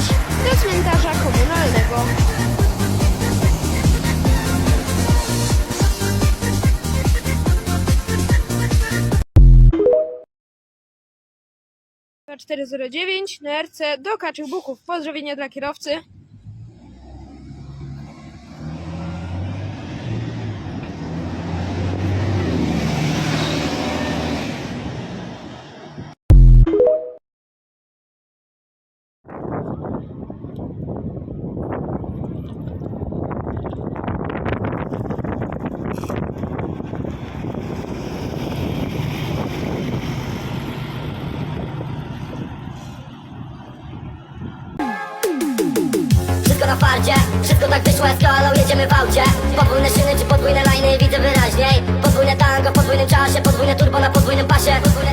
pięć do cmentarza komunalnego. ...409 na RC do Kaczych Buków. Pozdrowienia dla kierowcy. Na farcie, wszystko tak wyszło eskalą, jedziemy w aucie. Podwójne szyny czy podwójne liny, widzę wyraźniej. Podwójne tango, w podwójnym czasie Podwójne turbo na podwójnym pasie. Podwójne